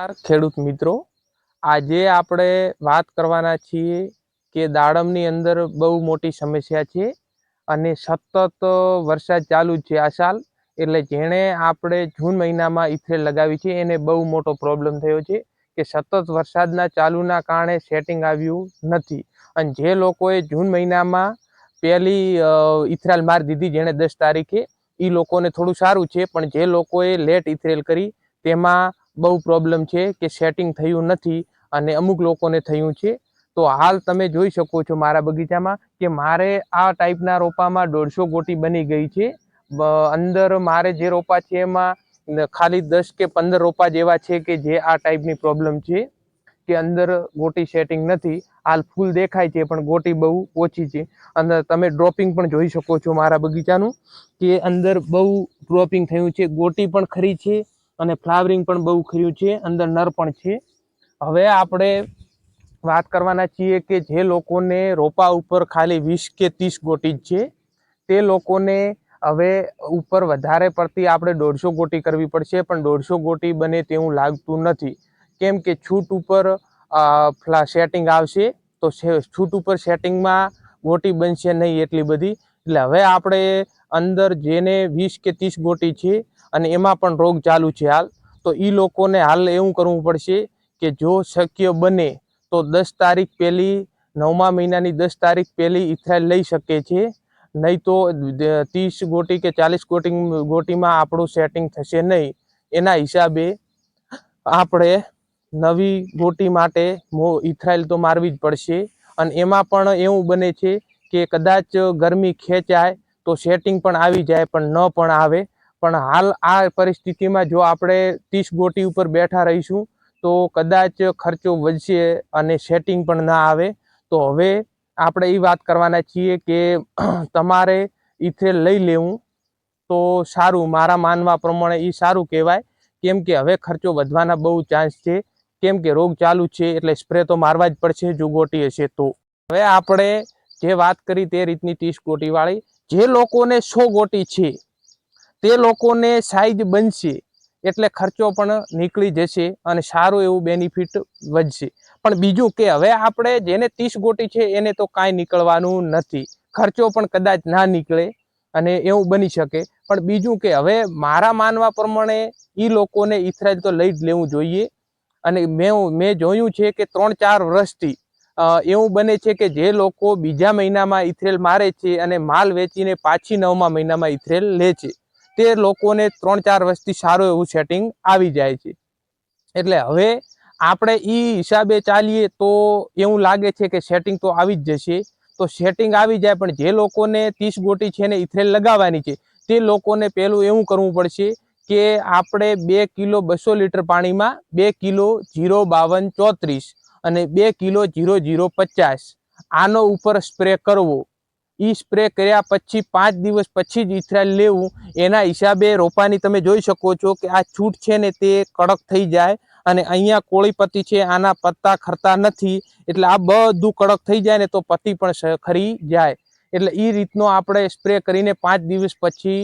નમસ્કાર ખેડૂત મિત્રો, આજે આપણે વાત કરવાના છીએ કે દાડમની અંદર બહુ મોટી સમસ્યા છે અને સતત વરસાદ ચાલુ છે આ સાલ. એટલે જેણે આપણે જૂન મહિનામાં ઇથરેલ લગાવી છે, એને બહુ મોટો પ્રોબ્લેમ થયો છે કે સતત વરસાદના ચાલુના કારણે સેટિંગ આવ્યું નથી. અને જે લોકોએ જૂન મહિનામાં પહેલી ઇથરાલ મારી દીધી જેણે દસ તારીખે એ લોકોને થોડું સારું છે, પણ જે લોકોએ લેટ ઇથરેલ કરી, તેમાં બહુ પ્રોબ્લેમ છે કે સેટિંગ થયું નથી અને અમુક લોકોને થયું છે. તો હાલ તમે જોઈ શકો છો મારા બગીચામાં કે મારે આ ટાઈપના રોપામાં દોઢસો ગોટી બની ગઈ છે. અંદર મારે જે રોપા છે એમાં ખાલી દસ કે પંદર રોપા જેવા છે કે જે આ ટાઈપની પ્રોબ્લેમ છે. કે અંદર ગોટી સેટિંગ નથી. હાલ ફૂલ દેખાય છે પણ ગોટી બહુ ઓછી છે. અંદર તમે ડ્રોપિંગ પણ જોઈ શકો છો મારા બગીચાનું કે અંદર બહુ ડ્રોપિંગ થયું છે. ગોટી પણ ખરી છે. અને ફ્લાવરિંગ પણ બહુ ખર્યું છે, અંદર નર પણ છે. હવે આપણે વાત કરવાના છીએ કે જે લોકોને રોપા ઉપર ખાલી વીસ કે ત્રીસ ગોટી છે, તે લોકોને હવે ઉપર વધારે પડતી આપણે દોઢસો ગોટી કરવી પડશે, પણ દોઢસો ગોટી બને તેવું લાગતું નથી. કેમ કે છૂટ ઉપર ફ્લા, સેટિંગ આવશે, તો છૂટ ઉપર સેટિંગમાં ગોટી બનશે નહીં એટલી બધી. એટલે હવે આપણે અંદર જેને વીસ કે ત્રીસ ગોટી છે અને એમાં પણ રોગ ચાલુ છે હાલ. તો એ લોકોને હાલ એવું કરવું પડશે કે જો શક્ય બને તો દસ તારીખ પહેલી, નવમા મહિનાની દસ તારીખ પહેલી ઇથરાઇલ લઈ શકે છે. નહીં તો ત્રીસ ગોટી કે ચાલીસ ગોટી, ગોટીમાં આપણું સેટિંગ થશે નહીં. એના હિસાબે આપણે નવી ગોટી માટે મો ઇથરાઇલ તો મારવી જ પડશે. અને એમાં પણ એવું બને છે કે કદાચ ગરમી ખેંચાય તો સેટિંગ પણ આવી જાય પણ ન પણ આવે. પણ હાલ આ પરિસ્થિતિમાં જો આપણે ત્રીસ ગોટી ઉપર બેઠા રહીશું, તો કદાચ ખર્ચો વધશે અને સેટિંગ પણ ના આવે. તો હવે આપણે એ વાત કરવાના છીએ કે તમારે ઇથેલ લઈ લેવું. તો સારું, મારા માનવા પ્રમાણે એ સારું કહેવાય. કેમ કે હવે ખર્ચો વધવાના બહુ ચાન્સ છે. કેમ કે રોગ ચાલુ છે, એટલે સ્પ્રે તો મારવા જ પડશે જો ગોટી હશે તો. હવે આપણે જે વાત કરી તે રીતની ત્રીસ ગોટીવાળી, જે લોકોને સો ગોટી છે તે લોકોને સાઈઝ બનશે એટલે ખર્ચો પણ નીકળી જશે અને સારું એવું બેનિફિટ વધશે. પણ બીજું કે હવે આપણે જેને ત્રીસ ગોટી છે એને તો કાંઈ નીકળવાનું નથી. ખર્ચો પણ કદાચ ના નીકળે અને એવું બની શકે. પણ બીજું કે હવે મારા માનવા પ્રમાણે એ લોકોને ઇથરાઇલ તો લઈ જ લેવું જોઈએ. અને મેં મેં જોયું છે કે ત્રણ ચાર વર્ષથી એવું બને છે કે જે લોકો બીજા મહિનામાં ઇથરેલ મારે છે અને માલ વેચીને પાછી નવમા મહિનામાં ઇથરેલ લે છે. તે લોકોને ત્રણ ચાર વર્ષથી સારું એવું સેટિંગ આવી જાય છે. એટલે હવે આપણે એ હિસાબે ચાલીએ તો એવું લાગે છે કે સેટિંગ તો આવી જ જશે. તો સેટિંગ આવી જાય પણ જે લોકોને ત્રીસ ગોટી છે ને ઇથરેલ લગાવવાની છે, તે લોકોને પહેલું એવું કરવું પડશે કે આપણે બે કિલો બસો લીટર પાણીમાં બે કિલો જીરો બાવન ચોત્રીસ અને બે કિલો જીરો જીરો પચાસ આનો ઉપર સ્પ્રે કરવો. એ સ્પ્રે કર્યા પછી પાંચ દિવસ પછી જ ઇથરાઇલ લેવું. એના હિસાબે રોપાની તમે જોઈ શકો છો કે આ છૂટ છે ને તે કડક થઈ જાય અને અહીંયા કોળી પત્તી છે, આના પત્તા ખરતા નથી. એટલે આ બધું કડક થઈ જાય ને તો પત્તી પણ ખરી જાય. એટલે એ રીતનો આપણે સ્પ્રે કરીને પાંચ દિવસ પછી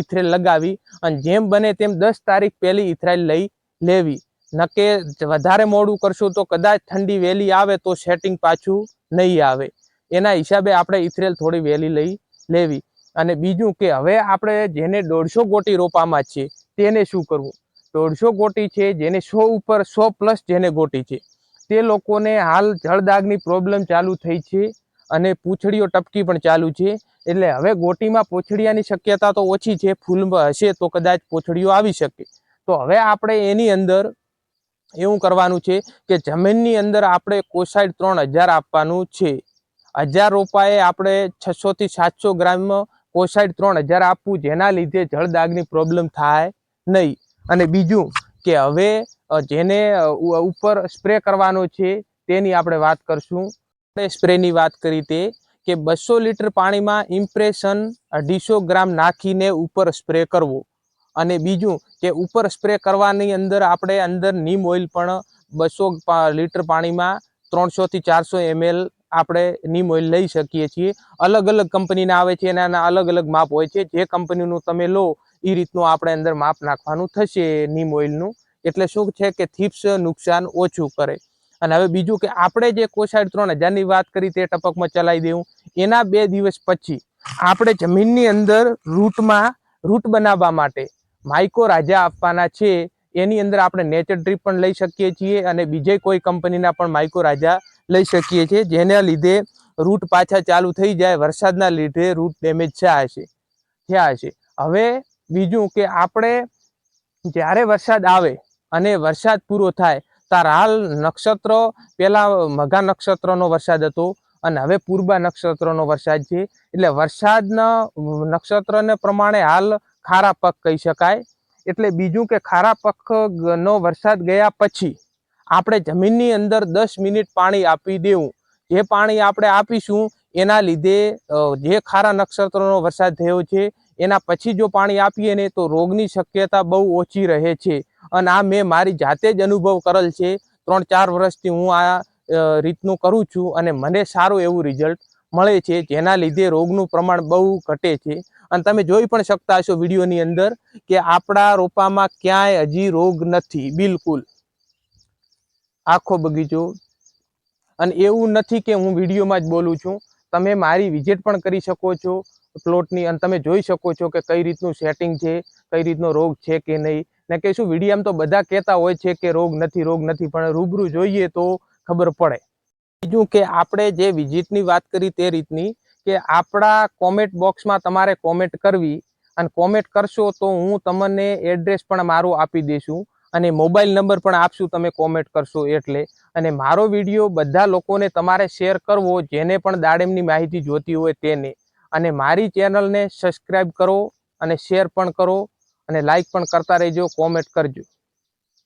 ઇથરેલ લગાવી અને જેમ બને તેમ દસ તારીખ પહેલી ઇથરાઇલ લઈ લેવી. નકે વધારે મોડું કરશું તો કદાચ ઠંડી વહેલી આવે તો સેટિંગ પાછું નહીં આવે. એના હિસાબે આપણે ઇથરેલ થોડી વહેલી લઈ લેવી. અને બીજું કે હવે આપણે જેને દોઢસો ગોટી રોપામાં છે, તેને શું કરવું? દોઢસો ગોટી છે જેને સો ઉપર સો પ્લસ જેને ગોટી છે. તે લોકોને હાલ જળદાગની પ્રોબ્લેમ ચાલુ થઈ છે અને પૂંછડીઓ ટપકી પણ ચાલુ છે. એટલે હવે ગોટીમાં પોછડિયાની શક્યતા તો ઓછી છે, ફૂલ હશે તો કદાચ પોછડીઓ આવી શકે. તો હવે આપણે એની અંદર એવું કરવાનું છે કે જમીનની અંદર આપણે કોસાઇડ ત્રણ હજાર આપવાનું છે. હજાર રોપાએ આપણે છસો થી સાતસો ગ્રામ કોસાઈડ ત્રણ હજાર આપવું જેના લીધે જળદાગની પ્રોબ્લેમ થાય નહીં. અને બીજું કે હવે જેને ઉપર સ્પ્રે કરવાનો છે, તેની આપણે વાત કરશું. આપણે સ્પ્રેની વાત કરી તે કે બસો લીટર પાણીમાં ઇમ્પ્રેશન અઢીસો ગ્રામ નાખીને ઉપર સ્પ્રે કરવો. અને બીજું કે ઉપર સ્પ્રે કરવાની અંદર આપણે અંદર નીમ ઓઇલ પણ બસો લીટર પાણીમાં ત્રણસોથી ચારસો એમએલ આપણે નીમ ઓઇલ લઈ શકીએ છીએ. અલગ અલગ કંપનીના આવે છે અને આના અલગ અલગ માપ હોય છે. જે કંપનીનું તમે લો એ રીતનું આપણે અંદર માપ નાખવાનું થશે નીમ ઓઇલનું એટલે શું છે કે થીપ્સ નુકસાન ઓછું કરે. અને હવે બીજું કે આપણે જે કોસાઈડ ત્રણ હજારની વાત કરી તે ટપકમાં ચલાવી દેવું. એના બે દિવસ પછી આપણે જમીનની અંદર રૂટમાં, રૂટ બનાવવા માટે માઇકો રાજા આપવાના છે. એની અંદર આપણે નેચર ડ્રીપ પણ લઈ શકીએ છીએ અને બીજે કોઈ કંપનીના પણ માઇકો રાજા લઈ શકીએ છીએ, જેના લીધે રૂટ પાછા ચાલુ થઈ જાય, વરસાદના લીધે રૂટ ડેમેજ થયા છે થયા છે હવે બીજું કે આપણે જ્યારે વરસાદ આવે અને વરસાદ પૂરો થાય, તાર હાલ નક્ષત્રો પહેલાં મઘા નક્ષત્રનો વરસાદ હતો અને હવે પૂર્વા નક્ષત્રનો વરસાદ છે. એટલે વરસાદના નક્ષત્રને પ્રમાણે હાલ ખારા પગ કહી શકાય. એટલે બીજું કે ખારા પગનો વરસાદ ગયા પછી આપણે જમીનની અંદર દસ મિનિટ પાણી આપી દેવું. જે પાણી આપણે આપીશું, એના લીધે જે ખારા નક્ષત્રનો વરસાદ થયો છે, એના પછી જો પાણી આપીએ ને તો રોગની શક્યતા બહુ ઓછી રહે છે. અને આ મેં મારી જાતે જ અનુભવ કરેલ છે. ત્રણ ચાર વર્ષથી હું આ રીતનું કરું છું અને મને સારું એવું રિઝલ્ટ મળે છે, જેના લીધે રોગનું પ્રમાણ બહુ ઘટે છે. અને તમે જોઈ પણ શકતા હશો વિડીયોની અંદર કે આપણા રોપામાં ક્યાંય હજી રોગ નથી, બિલકુલ. આખો બગીચો. અને એવું નથી કે હું વિડીયોમાં જ બોલું છું. તમે મારી વિઝિટ પણ કરી શકો છો પ્લોટની અને તમે જોઈ શકો છો કે કઈ રીતનું સેટિંગ છે, કઈ રીતનો રોગ છે કે નહીં. ને કે શું વિડીયામાં તો બધા કહેતા હોય છે કે રોગ નથી રોગ નથી, પણ રૂબરૂ જોઈએ તો ખબર પડે. બીજું કે આપણે જે વિઝિટની વાત કરી તે રીતની કે આપણા કોમેન્ટ બોક્સમાં તમારે કોમેન્ટ કરવી. અને કોમેન્ટ કરશો તો હું તમને એડ્રેસ પણ મારું આપી દઈશું. અને મોબાઈલ નંબર પણ આપશું, તમે કોમેન્ટ કરશો એટલે. અને મારો વીડિયો બધા લોકોને તમારે શેર કરવો, જેને પણ દાડેમની માહિતી જોતી હોય તેને. અને મારી ચેનલને સબસ્ક્રાઈબ કરો અને શેર પણ કરો અને લાઈક પણ કરતા રહેજો કોમેન્ટ કરજો.